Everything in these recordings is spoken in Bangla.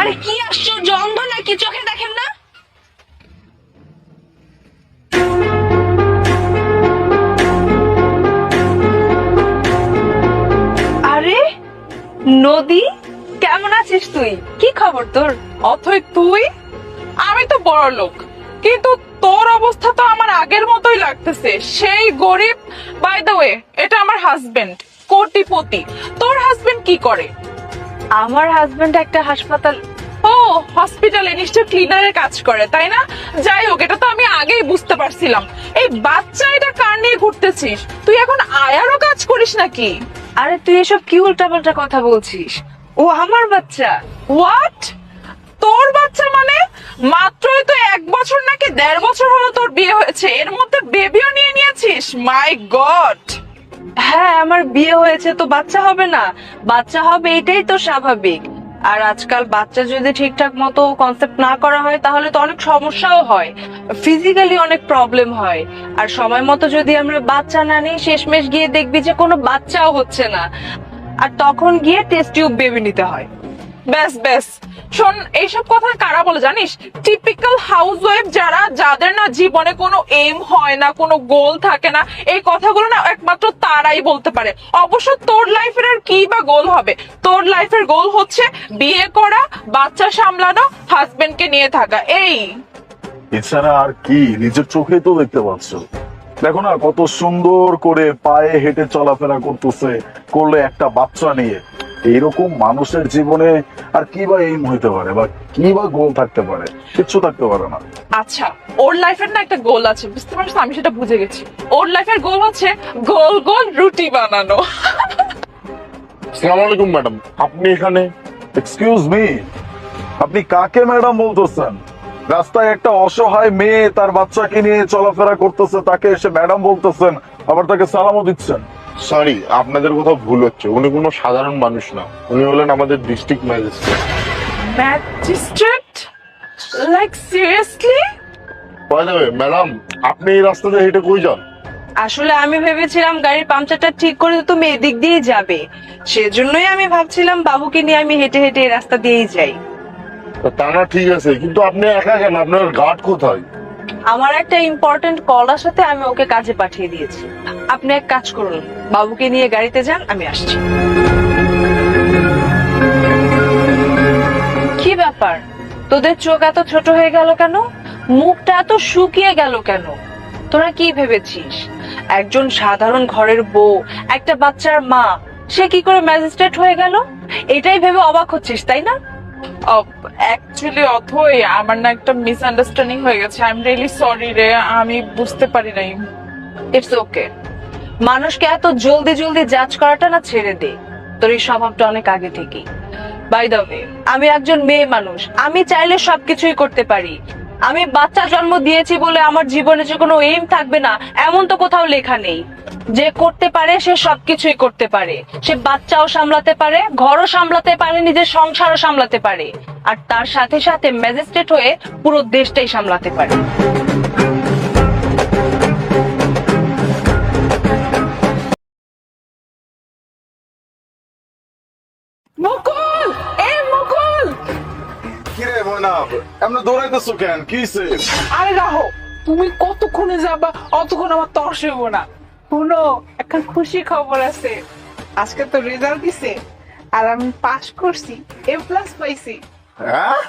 আরে কি আশ্চর্য, অন্ধ নাকি? চোখে দেখেন না? আরে, নদী, কেমন আছিস তুই? কি খবর তোর? অথই তুই? আমি তো বড় লোক, কিন্তু তোর অবস্থা তো আমার আগের মতোই লাগতেছে। সেই গরিব বাই দ্য ওয়ে এটা আমার হাজবেন্ড কোটিপতি। তোর হাজবেন্ড কি করে? আমার হাজবেন্ড একটা হাসপাতাল ও হসপিটালে নিশ্চয় ক্লিনারের কাজ করে তাই না? যাই হোক এটা তো আমি আগেই বুঝতে পারছিলাম। এই বাচ্চা এটা কার নিয়ে ঘুরতেছিস? তুই এখন আয়ারও কাজ করিস নাকি? আরে তুই এসব কি উল্টাপাল্টা কথা বলছিস? ও আমার বাচ্চা। হোয়াট তোর বাচ্চা মানে? মাত্রই তো এক বছর নাকি দেড় বছর হলো তোর বিয়ে হয়েছে এর মধ্যে বেবিও নিয়ে নিয়েছিস? মাই গড হ্যাঁ আমার বিয়ে হয়েছে, তো বাচ্চা হবে না। বাচ্চা হবে এটাই তো স্বাভাবিক। আর আজকাল বাচ্চা যদি ঠিকঠাক মতো কনসেপ্ট না করা হয়, তাহলে তো অনেক সমস্যাও হয়। ফিজিক্যালি অনেক প্রবলেম হয়। আর সময় মতো যদি আমরা বাচ্চা না নিই, শেষমেশ গিয়ে দেখবি যে কোনো বাচ্চাও হচ্ছে না। আর তখন গিয়ে টেস্ট টিউব বেবি নিতে হয়। ব্যাস ব্যাস। শোন, এইসব কথা কারা বলে জানিস? টিপিক্যাল হাউস ওয়াইফ যারা, যাদের না জীবনে কোনো এম হয় না, কোনো গোল থাকে না, এই কথাগুলো না একমাত্র তারাই বলতে পারে। অবশ্য তোর লাইফের আর কি বা গোল হবে? তোর লাইফের গোল হচ্ছে বিয়ে করা, বাচ্চা সামলানো হাজবেন্ডকে নিয়ে থাকা। এই। এছাড়া আর কি? নিজের চোখেই তো দেখতে পাচ্ছ। দেখো না, কত সুন্দর করে পায়ে হেঁটে চলাফেরা করতেছে, করলে একটা বাচ্চা নিয়ে। এইরকম মানুষের জীবনে আর কি বা এইম হইতে পারে বা কি বা গোল থাকতে পারে কিচ্ছু থাকতে পারে না। আচ্ছা ওর লাইফের না একটা গোল আছে বুঝতে পারছ? আমি সেটা বুঝে গেছি। ওর লাইফের গোল হচ্ছে গোল গোল রুটি বানানো। সালাম আলাইকুম ম্যাডাম আপনি এখানে এক্সকিউজ মি আপনি কাকে ম্যাডাম বলতেছেন? রাস্তায় একটা অসহায় মেয়ে তার বাচ্চাকে নিয়ে চলাফেরা করতেছে তাকে এসে ম্যাডাম বলতেছেন আবার তাকে সালামও দিচ্ছেন। সরি আপনাদের কোথাও ভুল হচ্ছে। উনি কোনো সাধারণ মানুষ না। উনি হলেন আমাদের district magistrate magistrate like seriously by the madam আপনি এই রাস্তাতে হেঁটে কই যান? আসলে আমি ভেবেছিলাম গাড়ির পাংচারটা ঠিক করে তো তুমি এদিক দিয়ে যাবে। সেজন্যই আমি ভাবছিলাম বাবুকে নিয়ে আমি হেঁটে হেঁটে এই রাস্তা দিয়েই যাই। তা তা না ঠিক আছে। কিন্তু আপনি একা কেন আপনার গার্ড কোথায়? আমার একটা ইম্পর্টেন্ট কল আসাতে আমি ওকে কাজে পাঠিয়ে দিয়েছি। আপনি এক কাজ করুন, বাবুকে নিয়ে গাড়িতে যান, আমি আসছি। কি ব্যাপার? তোদের চোখ এত ছোট হয়ে গেল কেন? মুখটা এত শুকিয়ে গেল কেন? তোরা কি ভেবেছিস? একজন সাধারণ ঘরের বউ, একটা বাচ্চার মা, সে কি করে ম্যাজিস্ট্রেট হয়ে গেল? এটাই ভেবে অবাক হচ্ছিস, তাই না? অ্যাকচুয়ালি অথই আমার না একটা হয়ে গেছে। আই এম রিয়েলি সরি রে, আমি বুঝতে পারি নাই। ইটস ওকে মানুষকে এত জলদি জলদি জাজ করাটা না ছেড়ে দে। তোর এই স্বভাবটা অনেক আগে থেকেই। বাই দ্য ওয়ে আমি একজন মেয়ে মানুষ। আমি চাইলে সবকিছুই করতে পারি। আমি বাচ্চা জন্ম দিয়েছি বলে আমার জীবনে যে কোনো এইম থাকবে না, এমন তো কোথাও লেখা নেই। যে করতে পারে সে সবকিছুই করতে পারে। সে বাচ্চাও সামলাতে পারে ঘরও সামলাতে পারে নিজের সংসারও সামলাতে পারে। আর তার সাথে সাথে ম্যাজিস্ট্রেট হয়ে পুরো দেশটাই সামলাতে পারে। মুকুল! এ মুকুল! কিরে ময়না এমন দৌড়াইতেছো কেন? কি আরে রাহো তুমি কতক্ষণে যাবা অতক্ষণ আমার তর্স হইব না। শুনো, একটা খুশি খবর আছে। আজকে তো রেজাল্ট দিছে, আর আমি পাস করছি এ প্লাস পাইছি। হ্যাঁ?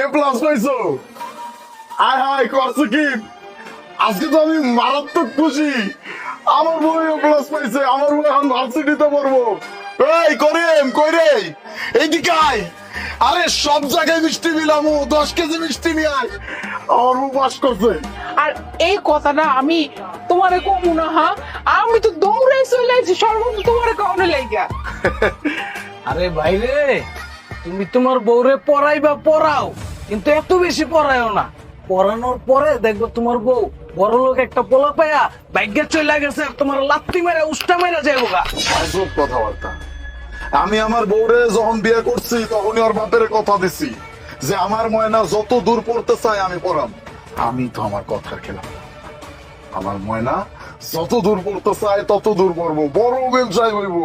এ প্লাস পাইছো? আয় হায়, করছ কি? আজকে তো আমি মারাত্মক খুশি। আমার বই প্লাস পাইছে, আমার বই এখন ভার্সিটিতে পড়ব। এই, করিম, কই রে? এইদিকে আয়। আরে সব জায়গায় মিষ্টি বিলামু দশ কেজি মিষ্টি নিয়ে আয়। আমার বউ করছে। আর এই কথাটা আমি তোমারে কমু না হ্যাঁ? আমি তো দৌড়ে চলে আইছি সর্বত তোমারে কাউনে লাইগা। আরে ভাইরে তুমি তোমার বউরে পড়াইবা পড়াও। কিন্তু এত বেশি পড়ায়ও না। পড়ানোর পরে দেখব তোমার বউ বড় লোক একটা পোলা পায়া ভাগ্যে চলে গেছে আর তোমার লাত্তি মেরে উষ্টা মেরে যাইবো গা কথাবার্তা। আমি আমার বউরে যখন বিয়ে করছি, তখনই ওর বাপের কথা দিছি যে আমার ময়না যত দূর পড়তে চায় আমি পড়াম। আমি তো আমার কথার খেলাম আমার ময়না যত দূর পড়তে চায়, তত দূর পড়ব। বড় ব্যবসায় হইব।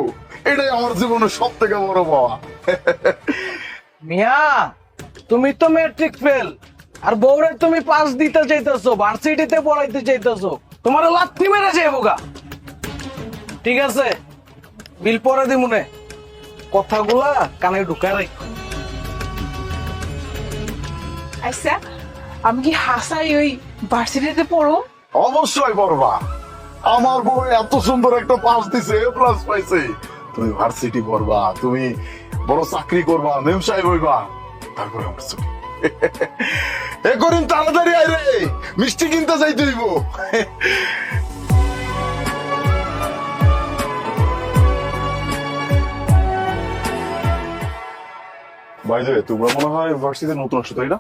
এটাই আমার জীবনের সব থেকে বড় পাওয়া। মিয়া, তুমি তো ম্যাট্রিক ফেল আর বউরে তুমি পাস দিতে চাইতেছো ভার্সিটিতে পড়াইতে চাইতেছো, তোমার লাথি মেরে যাইবো গা। ঠিক আছে? বিল পরে দিমুনে কথাগুলা কানে ঢুকা রাখ। আচ্ছা আমি কি হাসাই ওই ভার্সিটিতে পড়ো? অবশ্যই পড়বা। আমার বউ এত সুন্দর একটা পাস দিছে এ প্লাস পাইছে। তুমি ভার্সিটি পড়বা তুমি বড় চাকরি করবা মেম সাহেব হইবা তারপরে আমার ছুটি এ করিম তাড়াতাড়ি আয় রে মিষ্টি কিনতে যাইতে হইব। তোমরা মনে হয় নতুন আসছো তাই না?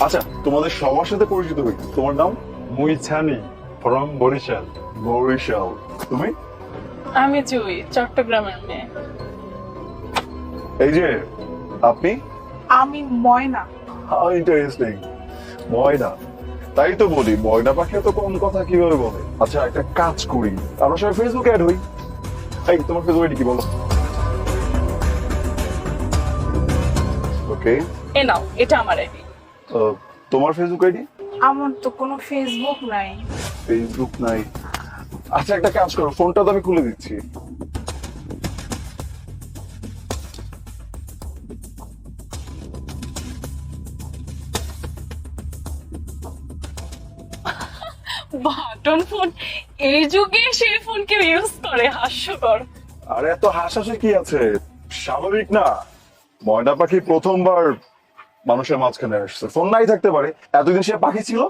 আচ্ছা তোমাদের সবার সাথে পরিচিত হই। তোমার নাম? মুই ছানি ফ্রম বরিশাল। বরিশাল। তুমি? আমি জুই চট্টগ্রামের মেয়ে। এই যে আপনি? আমি ময়না। ইন্টারেস্টিং ময়না। তাই তো বলি ময়না পাখি তো কম কথা কীভাবে বলে? আচ্ছা একটা কাজ করি। আমরা সবাই ফেসবুকে অ্যাড হই। এই তোমার ফেসবুক আইডি কি বলো? ওকে? এ নাও এটা আমার আইডি। তোমার ফেসবুক আইডি? আমার তো কোনো ফেসবুক নাই। ফেসবুক নাই। আচ্ছা একটা কাজ করো ফোনটা তো আমি খুলে দিচ্ছি। বাটন ফোন এই যুগে সেই ফোন কেউ ইউজ করে হাস্যকর। আরে এত হাসাহাসি কি আছে? স্বাভাবিক না। ময়না পাখি প্রথমবার মানুষের মাঝখানে আসছে ফোন নাই থাকতে পারে এতদিন সে পাখি ছিল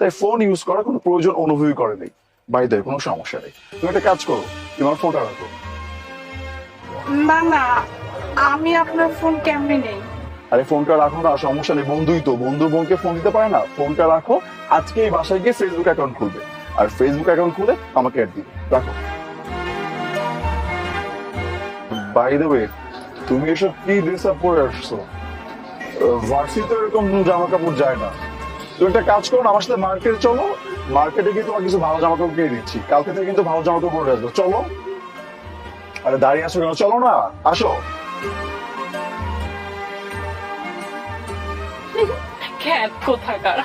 তাই ফোন ইউজ করার কোনো প্রয়োজন অনুভবই করে নেই। বাই দেয় কোনো সমস্যা নেই। তুমি একটা কাজ করো তোমার ফোনটা রাখো। না না আমি আপনার ফোন কেমনে নেই? আরে ফোনটা রাখো না সমস্যা নেই বন্ধুই তো। বন্ধু বোনকে ফোন দিতে পারে না ফোনটা রাখো আজকে এই বাসায় গিয়ে ফেসবুক অ্যাকাউন্ট খুলবে। আর ফেসবুক অ্যাকাউন্ট খুলে আমাকে অ্যাড দিবে। রাখো। বাই দ্য ওয়ে তুমি এসব কি ড্রেস আপ পরে আসছো? ভার্সিতে এরকম জামা কাপড় যায় না। তুমি একটা কাজ করো আমার সাথে মার্কেটে চলো। মার্কেটে গিয়ে তোমার কিছু ভালো জামা কাপড় কিনে দিচ্ছি। কালকে থেকে কিন্তু ভালো জামা কাপড় আসব। চলো। আরে দাঁড়িয়ে আসো কেন? চলো না, আসো। কোথাকার।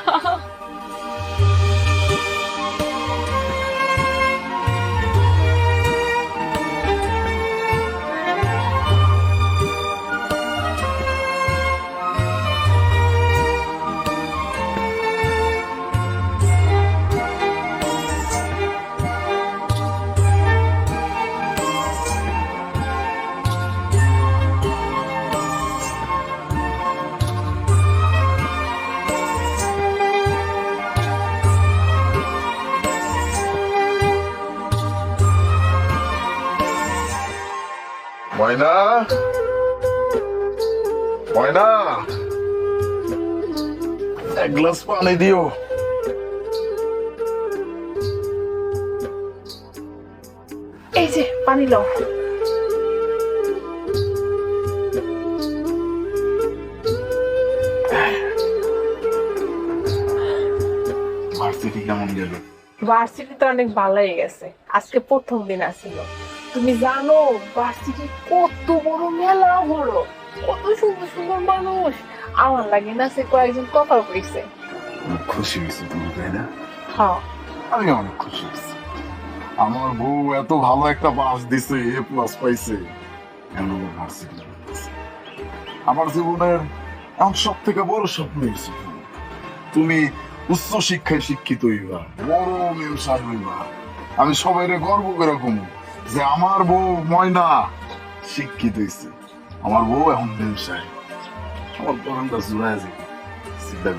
এক গ্লাস পানি দিও। এই যে পানি লও। ভার্সিটি কেমন গেল? ভার্সিটি তো অনেক ভালোই গেছে। আজকে প্রথম দিন তুমি জানো ভার্সিটি কত বড় মেলা বড় কত সুন্দর সুন্দর মানুষ। আমার লাগে না সে কয়েকজন কথা কইছে খুশি হয়েছে তুমি তাই না? হ্যাঁ। আমি অনেক খুশি হয়েছি। আমার বউ এত ভালো একটা পাস দিছে এ প্লাস পাইছে। ভার্সিটি আমার জীবনের এমন সব থেকে বড় স্বপ্ন হয়েছে তুমি। তুমি উচ্চ শিক্ষায় শিক্ষিত হইবা বড় ব্যবসায় হইবা। আমি সবাইরে গর্ব করে কমু যে আমার বউ ময়না শিক্ষিত হয়েছে আমার বউ এখন ব্যবসায়। আমার দোকানটা জুড়ায় যাবে চিন্তা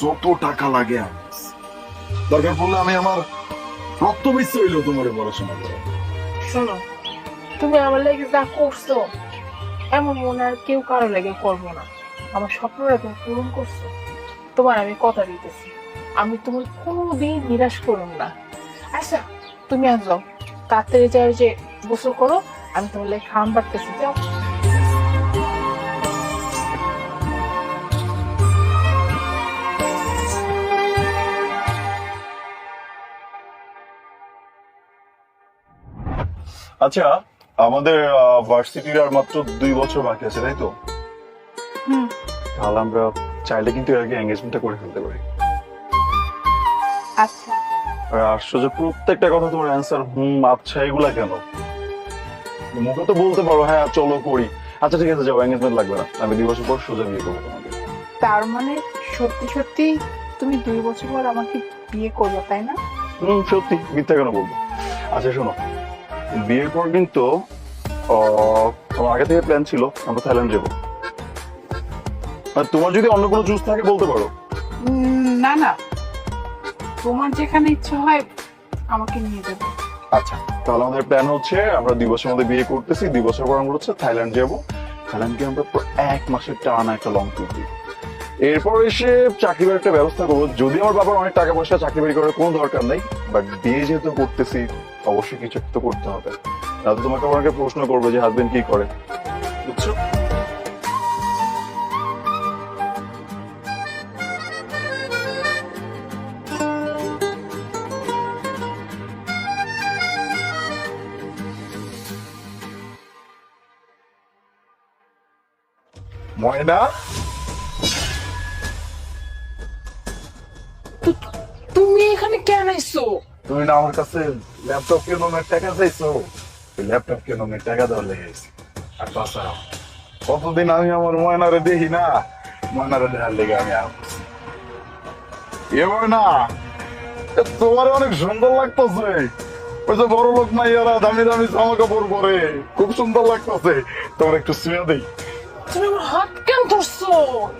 যত টাকা লাগে আমি দরকার পড়লে আমি আমার রক্ত মিশ্র হইলেও তোমার পড়াশোনা করো শোনো, তুমি আমার লাগে যা করছ, এমন মনে আর কেউ কারও লাগে করব না। আমার স্বপ্নটা তুমি পূরণ করছ। তোমার আমি কথা দিতেছি। আমি তোমার কোনোদিন নিরাশ করুন না। আচ্ছা তুমি আজ যাও। তাড়াতাড়ি যাও যে গোসল করো, আমি তোমার লাগে খাম বাড়তেছি, যাও। আচ্ছা আমাদের ভার্সিটির আর মাত্র দুই বছর বাকি আছে তাই তো? তাহলে আমরা চাইলে কিন্তু এর আগে এঙ্গেজমেন্টটা করে ফেলতে পারি। আচ্ছা। আর আশ্চর্য প্রত্যেকটা কথা তোমার অ্যান্সার হুম আচ্ছা এগুলা কেন? মুখে তো বলতে পারো হ্যাঁ চলো করি। আচ্ছা ঠিক আছে যাও এঙ্গেজমেন্ট লাগবে না। আমি দুই বছর পর সোজা বিয়ে করব তোমাকে। তার মানে সত্যি সত্যি তুমি দুই বছর পর আমাকে বিয়ে করবে তাই না? হুম সত্যি মিথ্যা কেন বলব? আচ্ছা শোনো বিয়ের পর কিন্তু আগে থেকে প্ল্যান ছিল আমরা থাইল্যান্ড যাব। আর তোমার যদি অন্য কোনো চুজ থাকে বলতে পারো। না না। তোমার যেখানে ইচ্ছে হয় আমাকে নিয়ে যাবে। আচ্ছা তাহলে আমাদের প্ল্যান হচ্ছে আমরা দুই বছরের মধ্যে বিয়ে করতেছি দুই বছর পর আমরা হচ্ছে থাইল্যান্ড যাব। থাইল্যান্ড গিয়ে আমরা এক মাসের টানা একটা লং ট্যুর দিই। এরপর এসে চাকরি বাড়ির একটা ব্যবস্থা করব। যদি আমার বাবার অনেক টাকা পয়সা চাকরি বাড়ি করার কোনো দরকার নেই বাট বিয়ে যেহেতু করতেছি অবশ্যই কিছু একটা করতে হবে। তাহলে তোমাকে অনেকে প্রশ্ন করবে যে হাজবেন্ড কি করে? বুঝছ? ময়না? তুমি এখানে কেন আইছো তুমি না আমার কাছে ল্যাপটপ কেনার টাকা চাইছো? ল্যাপটপ কেনার টাকা দেওয়ার লেগে গেছে। আর তাছাড়া কতদিন আমি আমার ময়নারে দেখি না ময়নারে দেখার লেগে আমি আসছি এ ময়না এ তোমার অনেক সুন্দর লাগতেছে। ওই যে বড় লোক মাইয়ারা দামি দামি জামা কাপড় পরে। খুব সুন্দর লাগতেছে। তোমার একটু শুয়ে দেই। তুমি আমার হাত কেন ধরছো?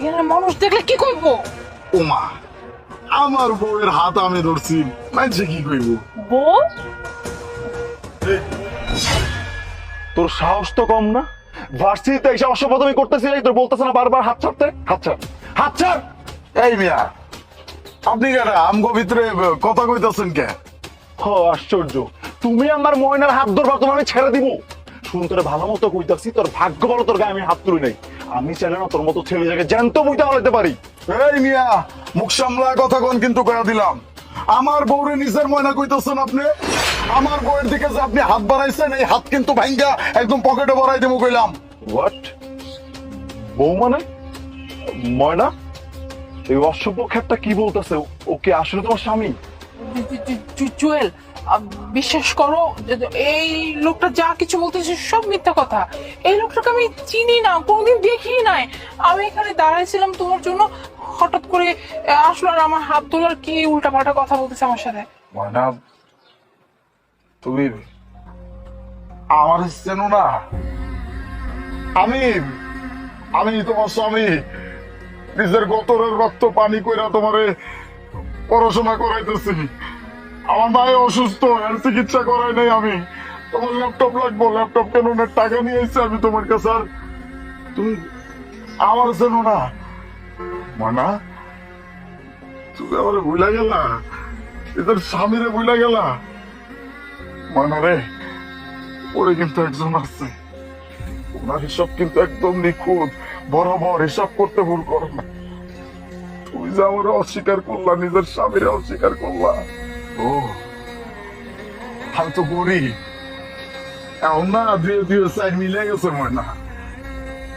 এখানে মানুষ দেখলে কি করব ওমা আমার বউয়ের হাত আমি ধরছি। মানছে কি কইব? বউ? তোর সাহস তো কম না? ভার্সিটিতে এসে অসভ্যতামি করতেছিলি তোর বলতেছে না বারবার হাত ছাড়তে? হাত ছাড়। হাত ছাড়! এই মিয়া আপনি কেন আমগো ভিতরে কথা কইতাছেন কে? হ আশ্চর্য। তুমি আমার ময়নার হাত ধরবা তোমার আমি ছেড়ে দিব। শুন তোর ভালো মতো কইতাছি তোর ভাগ্য বলো তোর গায়ে আমি হাত তুলি নাই। আমি চাইলে না তোর মতো ছেলে জায়গায় জ্যান্ত বইটা হলাইতে পারি। এই মিয়া মুখ সামলা কথা কোন কিন্তু কয়া দিলাম। আমার বউরে নিজের ময়না কইতেছেন আপনি? আমার বউয়ের দিকে যে আপনি হাত বাড়াইছেন এই হাত কিন্তু ভাঙ্গা একদম পকেটে ভরাই দেবো কইলাম। হোয়াট বউ মানে? ময়না? এই অসভ্য খ্যাপটা কি বলতেছে? ওকে আসলে তোমার স্বামী? আহ, বিশ্বাস করো এই লোকটা যা কিছু বলতেছে সব মিথ্যা কথা। এই লোকটাকে আমি চিনি না, কোনোদিন দেখি নাই। আমি এখানে দাঁড়াইছিলাম তোমার জন্য, হঠাৎ করে আসলো আর আমার হাত তোলার কি উল্টা পাল্টা কথা বলতেছে আমার সাথে। ময়না, তুমি আমার চেনো না? আমি আমি তোমার স্বামী। নিজের গতরের রক্ত পানি কইরা তোমারে পড়াশোনা করাইতেছি। আমার মায়ে অসুস্থ, এর চিকিৎসা করাই নাই আমি। তোমার ল্যাপটপ লাগবো ল্যাপটপ কেনার টাকা নিয়ে এসেছি আমি তোমার কাছে আর তুমি আমার চেনো না। মানা, তুমি আমার ভুলে গেলা। এদের স্বামীরে ভুলে গেলা। মানা রে, ওরে কিন্তু একজন আছে। ওনার হিসাব কিন্তু একদম নিখুঁত। বরাবর হিসাব করতে ভুল করো না। তুমি যে আমার অস্বীকার করলা, নিজের স্বামীরে অস্বীকার করলা।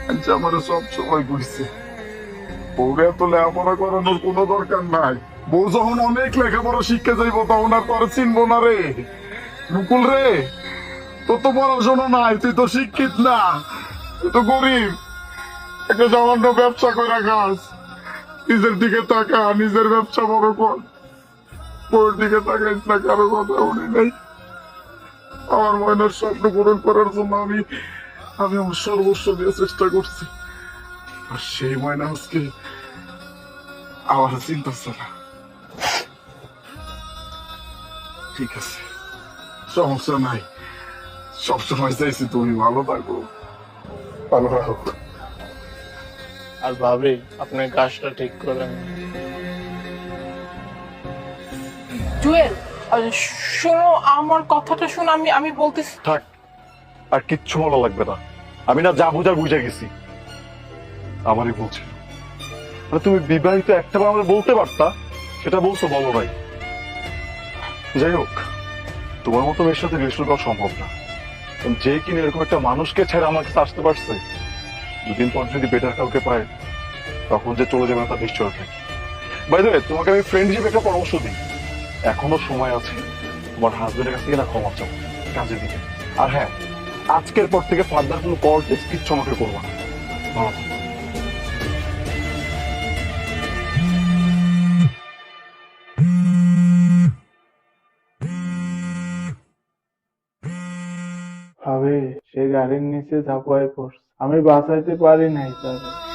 আচ্ছা তখন আর চিনবো না রে। মুকুল রে, তোর তো পড়াশোনা নাই, তুই তো শিক্ষিত না। তুই তো গরিব। একটা সামান্য ব্যবসা করে খাস। নিজের দিকে তাকা, নিজের ব্যবসা বড় কর। দিকে না কারও কথা উনি নেই। আমার ময়নার স্বপ্ন পূরণ করার জন্য আমি আমি আমার সর্বস্ব দিয়ে চেষ্টা করছি। আর সেই ময়না আজকে আমার চিন্তা ঠিক আছে, সমস্যা নাই। সবসময় চাইছি তুমি ভালো থাকো। ভালো রাখো আর ভাবি, আপনি কাজটা ঠিক করেন। জুয়েল শোনো, আমার কথাটা শোনো, আমি আমি বলতেছি। থাক, আর কিচ্ছু ভালো লাগবে না। আমি না যা বুঝার বুঝে গেছি। আমারই বলছিল মানে তুমি বিবাহিত একটা বার আমাদের বলতে পারতা, সেটা বলছো, বলো ভাই যাই হোক, তোমার মতো মেয়ের সাথে রিলেশন করা সম্ভব না। যে কিনা এরকম একটা মানুষকে ছেড়ে আমার কাছে আসতে পারছে, দুদিন পর যদি বেটার কাউকে পায়, তখন যে চলে যাবে না তার নিশ্চয়তা নেই বাই তোমাকে আমি ফ্রেন্ড হিসেবে একটা পরামর্শ দিই। এখনও সময় আছে। তোমার হাজবেন্ডের কাছ থেকে না ক্ষমা চাও কাজে দিকে। আর হ্যাঁ আজকের পর থেকে ফার্দার কোনো কল টেক্সট কিচ্ছু আমাকে করব না। ভালো সে গাড়ির নিচে ঝাঁপায় পড়ছে। আমি বাঁচাইতে পারি নাই তাকে।